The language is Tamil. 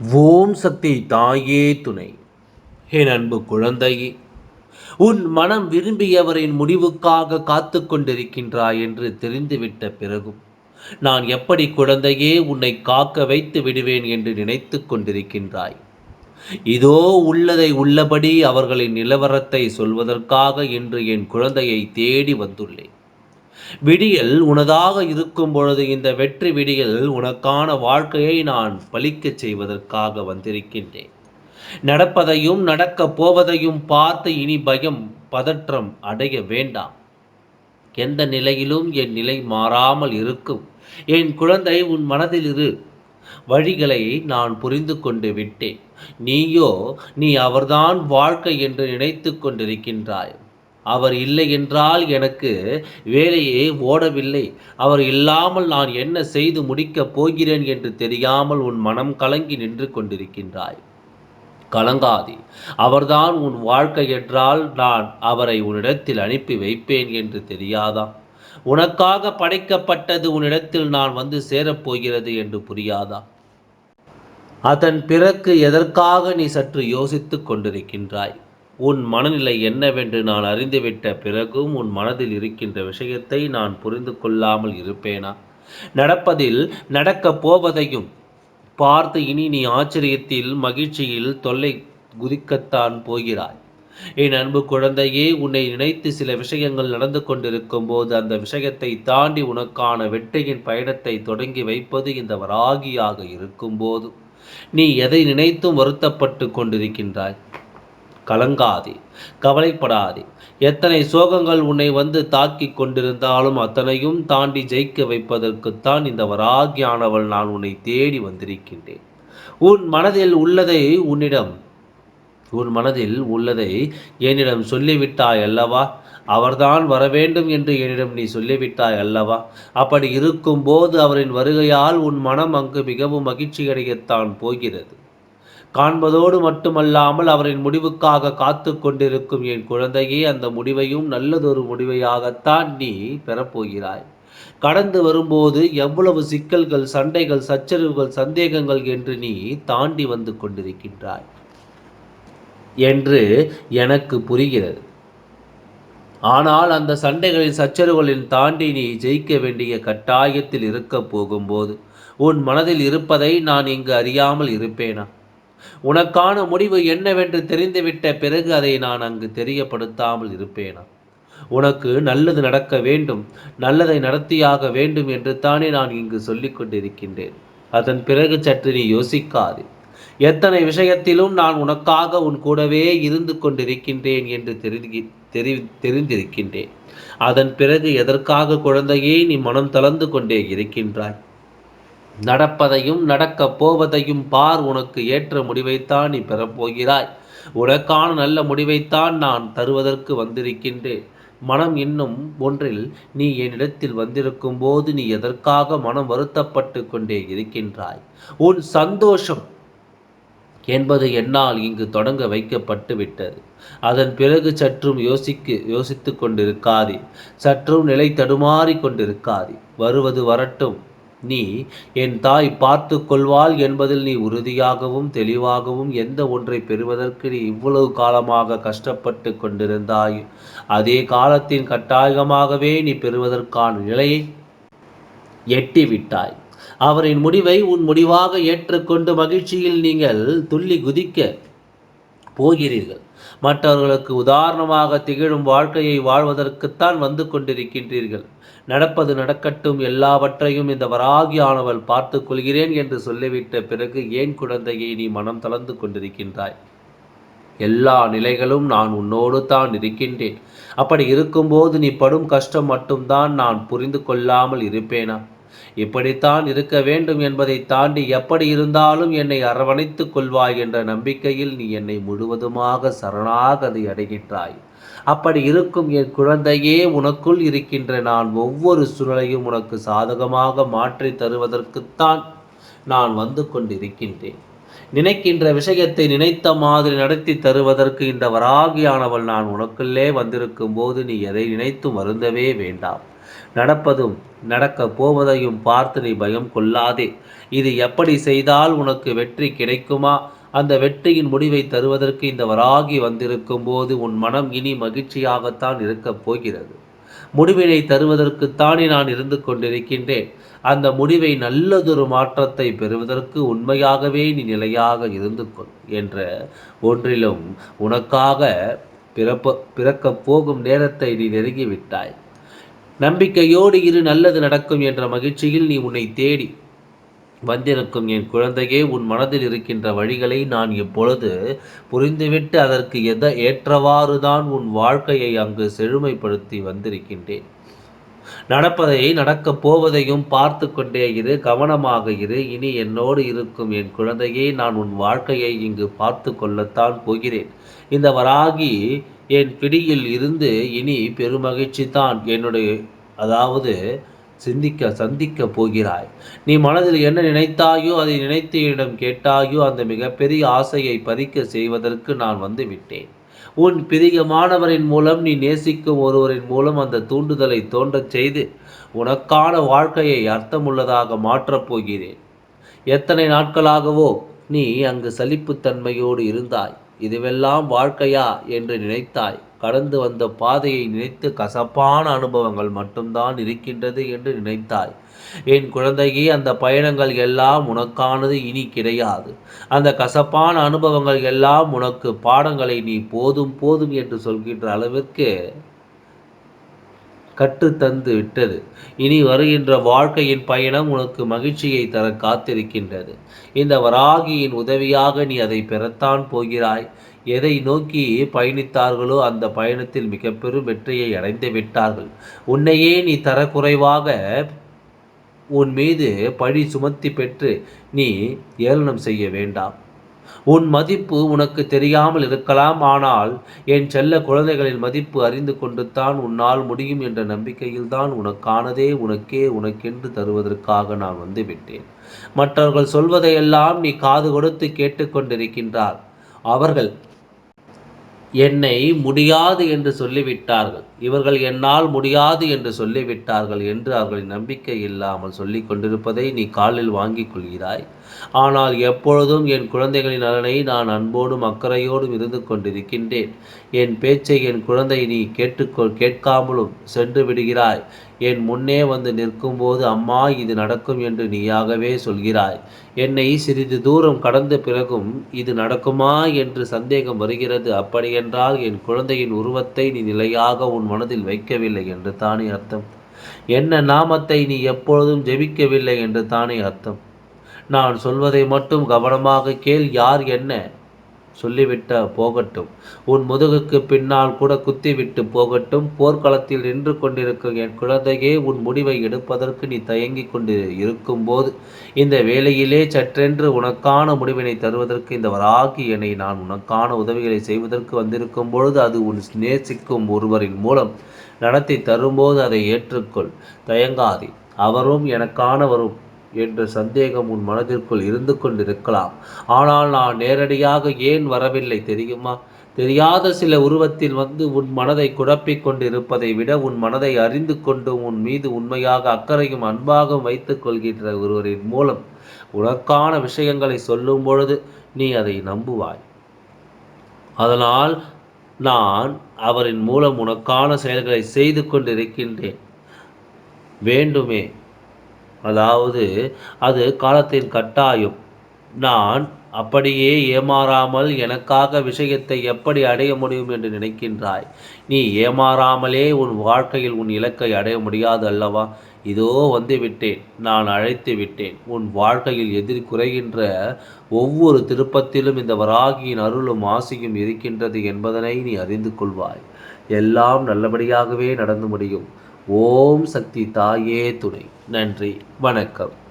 ஓம் சக்தி தாயே துணை. என் அன்பு குழந்தையே உன் மனம் விரும்பியவரின் முடிவுக்காக காத்து கொண்டிருக்கின்றாய் என்று தெரிந்துவிட்ட பிறகும் நான் எப்படி குழந்தையே உன்னை காக்க வைத்து விடுவேன் என்று நினைத்து கொண்டிருக்கின்றாய்? இதோ உள்ளதை உள்ளபடி அவர்களின் நிலவரத்தை சொல்வதற்காக இன்று என் குழந்தையை தேடி வந்துள்ளேன். விடியல் உனதாக இருக்கும் பொழுது இந்த வெற்றி விடியல் உனக்கான வாழ்க்கையை நான் பலிக்கச் செய்வதற்காக வந்திருக்கின்றேன். நடப்பதையும் நடக்கப் போவதையும் பார்த்து இனி பயம் பதற்றம் அடைய வேண்டாம். எந்த நிலையிலும் என் நிலை மாறாமல் இருக்கும். என் குழந்தை உன் மனதில் இரு. வழிகளை நான் புரிந்து கொண்டு விட்டேன். நீயோ நீ அவர்தான் வாழ்க்கை என்று நினைத்து கொண்டிருக்கின்றாய். அவர் இல்லை என்றால் எனக்கு வேலையே ஓடவில்லை. அவர் இல்லாமல் நான் என்ன செய்து முடிக்கப் போகிறேன் என்று தெரியாமல் உன் மனம் கலங்கி நின்று கொண்டிருக்கின்றாய். கலங்காதே. அவர்தான் உன் வாழ்க்கை என்றால் நான் அவரை உன்னிடத்தில் அனுப்பி வைப்பேன் என்று தெரியாதா? உனக்காக படைக்கப்பட்டது உன்னிடத்தில் நான் வந்து சேரப்போகிறது என்று புரியாதா? அதன் பிறகு எதற்காக நீ சற்று யோசித்துக் கொண்டிருக்கின்றாய்? உன் மனநிலை என்னவென்று நான் அறிந்துவிட்ட பிறகும் உன் மனதில் இருக்கின்ற விஷயத்தை நான் புரிந்து கொள்ளாமல் இருப்பேனா? நடப்பதில் நடக்கப் போவதையும் பார்த்து இனி நீ ஆச்சரியத்தில் மகிழ்ச்சியில் தொல்லை குதிக்கத்தான் போகிறாய். என் அன்பு குழந்தையே உன்னை நினைத்து சில விஷயங்கள் நடந்து கொண்டிருக்கும் போது அந்த விஷயத்தை தாண்டி உனக்கான வெற்றியின் பயணத்தை தொடங்கி வைப்பது இந்த வராகியாக இருக்கும்போது நீ எதை நினைத்தும் வருத்தப்பட்டு கொண்டிருக்கின்றாய்? கலங்காதே கவலைப்படாதே. எத்தனை சோகங்கள் உன்னை வந்து தாக்கி கொண்டிருந்தாலும் அத்தனையும் தாண்டி ஜெயிக்க வைப்பதற்குத்தான் இந்த வராகியானவள் நான் உன்னை தேடி வந்திருக்கின்றேன். உன் மனதில் உள்ளதை உன்னிடம் உன் மனதில் உள்ளதை என்னிடம் சொல்லிவிட்டாய் அல்லவா? அவர்தான் வரவேண்டும் என்று என்னிடம் நீ சொல்லிவிட்டாய் அல்லவா? அப்படி இருக்கும்போது அவரின் வருகையால் உன் மனம் அங்கு மிகவும் மகிழ்ச்சியடையத்தான் போகிறது. காண்பதோடு மட்டுமல்லாமல் அவரின் முடிவுக்காக காத்து கொண்டிருக்கும் என் குழந்தையே அந்த முடிவையும் நல்லதொரு முடிவையாகத்தான் நீ பெறப்போகிறாய். கடந்து வரும்போது எவ்வளவு சிக்கல்கள் சண்டைகள் சச்சரவுகள் சந்தேகங்கள் என்று நீ தாண்டி வந்து கொண்டிருக்கின்றாய் என்று எனக்கு புரிகிறது. ஆனால் அந்த சண்டைகளின் சச்சரவுகளின் தாண்டி நீ ஜெயிக்க வேண்டிய கட்டாயத்தில் இருக்கப் போகும்போது உன் மனதில் இருப்பதை நான் இங்கு அறியாமல் இருப்பேனா? உனக்கான முடிவு என்னவென்று தெரிந்துவிட்ட பிறகு அதை நான் அங்கு தெரியப்படுத்தாமல் இருப்பேனா? உனக்கு நல்லது நடக்க வேண்டும் நல்லதை நடத்தியாக வேண்டும் என்று தானே நான் இங்கு சொல்லிக் கொண்டிருக்கின்றேன். அதன் பிறகு சற்று நீ யோசிக்காது. எத்தனை விஷயத்திலும் நான் உனக்காக உன் கூடவே இருந்து கொண்டிருக்கின்றேன் என்று தெரிவி தெரி தெரிந்திருக்கின்றேன். அதன் பிறகு எதற்காக குழந்தையே நீ மனம் தளர்ந்து கொண்டே இருக்கின்றாய்? நடப்பதையும் நடக்கப் போவதையும் பார் உனக்கு ஏற்ற முடிவைத்தான் நீ பெறப்போகிறாய். உனக்கான நல்ல முடிவைத்தான் நான் தருவதற்கு வந்திருக்கின்றேன். மனம் இன்னும் ஒன்றில் நீ என்னிடத்தில் வந்திருக்கும் போது நீ எதற்காக மனம் வருத்தப்பட்டு கொண்டே இருக்கின்றாய்? உன் சந்தோஷம் என்பது என்னால் இங்கு தொடங்க வைக்கப்பட்டு விட்டது. அதன் பிறகு சற்றும் யோசிக்கு யோசித்து கொண்டிருக்காதே. சற்றும் நிலை தடுமாறி கொண்டிருக்காதே. வருவது வரட்டும். நீ என் தாய் பார்த்து கொள்வாள் என்பதில் நீ உறுதியாகவும் தெளிவாகவும் எந்த ஒன்றை பெறுவதற்கு நீ இவ்வளவு காலமாக கஷ்டப்பட்டு கொண்டிருந்தாய்? அதே காலத்தின் கட்டாயமாகவே நீ பெறுவதற்கான நிலையை எட்டிவிட்டாய். அவரின் முடிவை உன் முடிவாக ஏற்றுக்கொண்டு மகிழ்ச்சியில் நீங்கள் துள்ளி குதிக்க போகிறீர்கள். மற்றவர்களுக்கு உதாரணமாக திகழும் வாழ்க்கையை வாழ்வதற்குத்தான் வந்து கொண்டிருக்கின்றீர்கள். நடப்பது நடக்கட்டும் எல்லாவற்றையும் இந்த வராகியானவள் பார்த்து கொள்கிறேன் என்று சொல்லிவிட்ட பிறகு ஏன் குழந்தையை நீ மனம் தளர்ந்து கொண்டிருக்கின்றாய்? எல்லா நிலைகளும் நான் உன்னோடு தான் இருக்கின்றேன். அப்படி இருக்கும்போது நீ படும் கஷ்டம் மட்டும்தான் நான் புரிந்து கொள்ளாமல் இருப்பேனா? இப்படித்தான் இருக்க வேண்டும் என்பதை தாண்டி எப்படி இருந்தாலும் என்னை அரவணைத்துக் கொள்வாய் என்ற நம்பிக்கையில் நீ என்னை முழுவதுமாக சரணாகதி அடைகின்றாய். அப்படி இருக்கும் என் குழந்தையே உனக்குள் இருக்கின்ற நான் ஒவ்வொரு சூழலையும் உனக்கு சாதகமாக மாற்றி தருவதற்குத்தான் நான் வந்து கொண்டிருக்கின்றேன். நினைக்கின்ற விஷயத்தை நினைத்த மாதிரி நடத்தி தருவதற்கு இந்த வராகியானவள் நான் உனக்குள்ளே வந்திருக்கும் போது நீ எதை நினைத்தும் வருந்தவே வேண்டாம். நடப்பதும் நடக்கப் போவதையும் பார்த்து நீ பயம் கொள்ளாதே. இது எப்படி செய்தால் உனக்கு வெற்றி கிடைக்குமா? அந்த வெற்றியின் முடிவை தருவதற்கு இந்த வராகி வந்திருக்கும் போது உன் மனம் இனி மகிழ்ச்சியாகத்தான் இருக்கப் போகிறது. முடிவினை தருவதற்குத்தானே நான் இருந்து கொண்டிருக்கின்றேன். அந்த முடிவை நல்லதொரு மாற்றத்தை பெறுவதற்கு உண்மையாகவே நீ நிலையாக இருந்து கொள் என்ற ஒன்றிலும் உனக்காக பிறப்ப பிறக்கப் போகும் நேரத்தை நீ நெருங்கிவிட்டாய். நம்பிக்கையோடு இரு நல்லது நடக்கும் என்ற மகிழ்ச்சியில் நீ உன்னை தேடி வந்திருக்கும் என் குழந்தையே உன் மனதில் இருக்கின்ற வழிகளை நான் இப்பொழுது புரிந்துவிட்டு அதற்கு எத ஏற்றவாறுதான் உன் வாழ்க்கையை அங்கு செழுமைப்படுத்தி வந்திருக்கின்றேன். நடப்பதை நடக்கப் போவதையும் பார்த்து கொண்டே இரு கவனமாக இரு. இனி என்னோடு இருக்கும் என் குழந்தையே நான் உன் வாழ்க்கையை இங்கு பார்த்து கொள்ளத்தான் போகிறேன். இந்த வராகி என் பிடியில் இருந்து இனி பெருமகிழ்ச்சி தான் என்னுடைய அதாவது சிந்திக்க சந்திக்க போகிறாய். நீ மனதில் என்ன நினைத்தாயோ அதை நினைத்த இடம் கேட்டாயோ அந்த மிகப்பெரிய ஆசையை பறிக்க செய்வதற்கு நான் வந்து விட்டேன். உன் பிரியமானவரின் மூலம் நீ நேசிக்கும் ஒருவரின் மூலம் அந்த தூண்டுதலை தோன்றச் செய்து உனக்கான வாழ்க்கையை அர்த்தமுள்ளதாக மாற்றப் போகிறேன். எத்தனை நாட்களாகவோ நீ அங்கு சலிப்புத்தன்மையோடு இருந்தாய். இதுவெல்லாம் வாழ்க்கையா என்று நினைத்தாய். கடந்து வந்த பாதையை நினைத்து கசப்பான அனுபவங்கள் மட்டும்தான் இருக்கின்றது என்று நினைத்தாய். என் குழந்தையே அந்த பயணங்கள் எல்லாம் உனக்கானது இனி கிடையாது. அந்த கசப்பான அனுபவங்கள் எல்லாம் உனக்கு பாடங்களை நீ போதும் போதும் என்று சொல்கின்ற அளவிற்கு கற்று தந்து விட்டது. இனி வருகின்ற வாழ்க்கையின் பயணம் உனக்கு மகிழ்ச்சியை தர காத்திருக்கின்றது. இந்த வராகியின் உதவியாக நீ அதை பெறத்தான் போகிறாய். எதை நோக்கி பயணித்தார்களோ அந்த பயணத்தில் மிக பெரும் வெற்றியை அடைந்து விட்டார்கள். உன்னையே நீ தரக்குறைவாக உன் மீது பழி சுமத்தி பெற்று நீ ஏளனம் செய்ய வேண்டாம். உன் மதிப்பு உனக்கு தெரியாமல் இருக்கலாம் ஆனால் என் செல்ல குழந்தைகளின் மதிப்பு அறிந்து கொண்டு தான் உன்னால் முடியும் என்ற நம்பிக்கையில்தான் உனக்கானதே உனக்கே உனக்கென்று தருவதற்காக நான் வந்துவிட்டேன். மற்றவர்கள் சொல்வதையெல்லாம் நீ காது கொடுத்து கேட்டுக்கொண்டிருக்கின்றார் அவர்கள் என்னை முடியாது என்று சொல்லிவிட்டார்கள். இவர்கள் என்னால் முடியாது என்று சொல்லிவிட்டார்கள் என்று அவர்களின் நம்பிக்கை இல்லாமல் சொல்லிக் கொண்டிருப்பதை நீ காலில் வாங்கிக் கொள்கிறாய். ஆனால் எப்பொழுதும் என் குழந்தைகளின் நலனை நான் அன்போடும் அக்கறையோடும் இருந்து கொண்டிருக்கின்றேன். என் பேச்சை என் குழந்தை நீ கேட்டுக்கொள் கேட்காமலும் சென்று விடுகிறாய். என் முன்னே வந்து நிற்கும்போது அம்மா இது நடக்கும் என்று நீயாகவே சொல்கிறாய். என்னை சிறிது தூரம் கடந்த பிறகும் இது நடக்குமா என்று சந்தேகம் வருகிறது. அப்படியென்றால் என் குழந்தையின் உருவத்தை நீ நிலையாக உன் மனதில் வைக்கவில்லை என்று தானே அர்த்தம். என்ன நாமத்தை நீ எப்பொழுதும் ஜெபிக்கவில்லை என்று தானே அர்த்தம். நான் சொல்வதை மட்டும் கவனமாக கேள் யார் என்ன சொல்லிவிட்ட போகட்டும். உன் முதுகுக்கு பின்னால் கூட குத்திவிட்டு போகட்டும். போர்க்களத்தில் நின்று கொண்டிருக்கும் என் குழந்தையே உன் முடிவை எடுப்பதற்கு நீ தயங்கிக் கொண்டு இருக்கும்போது இந்த வேளையிலே சற்றென்று உனக்கான முடிவினை தருவதற்கு இந்த வராகி என்னை நான் உனக்கான உதவிகளை செய்வதற்கு வந்திருக்கும் பொழுது அது உன் நேசிக்கும் ஒருவரின் மூலம் நடத்தி தரும்போது அதை ஏற்றுக்கொள். தயங்காதே. அவரும் எனக்கான வரும் என்ற சந்தேகம் உன் மனதிற்குள் இருந்து கொண்டிருக்கலாம். ஆனால் நான் நேரடியாக ஏன் வரவில்லை தெரியுமா? தெரியாத சில உருவத்தில் வந்து உன் மனதை குழப்பிக் கொண்டிருப்பதை விட உன் மனதை அறிந்து கொண்டு உன் மீது உண்மையாக அக்கறையும் அன்பாகவும் வைத்துக் கொள்கின்ற ஒருவரின் மூலம் உனக்கான விஷயங்களை சொல்லும் பொழுது நீ அதை நம்புவாய். அதனால் நான் அவரின் மூலம் உனக்கான செயல்களை செய்து கொண்டிருக்கின்றேன். வேண்டுமே. அதாவது அது காலத்தின் கட்டாயம். நான் அப்படியே ஏமாறாமல் எனக்காக விஷயத்தை எப்படி அடைய முடியும் என்று நினைக்கின்றாய்? நீ ஏமாறாமலே உன் வாழ்க்கையில் உன் இலக்கை அடைய முடியாது அல்லவா? இதோ வந்து விட்டேன் நான் அழைத்து விட்டேன். உன் வாழ்க்கையில் எதிர் குறைகின்ற ஒவ்வொரு திருப்பத்திலும் இந்த வராகியின் அருளும் ஆசையும் இருக்கின்றது என்பதனை நீ அறிந்து கொள்வாய். எல்லாம் நல்லபடியாகவே நடந்து முடியும். ஓம் சக்தி தாயே துணை. நன்றி. வணக்கம்.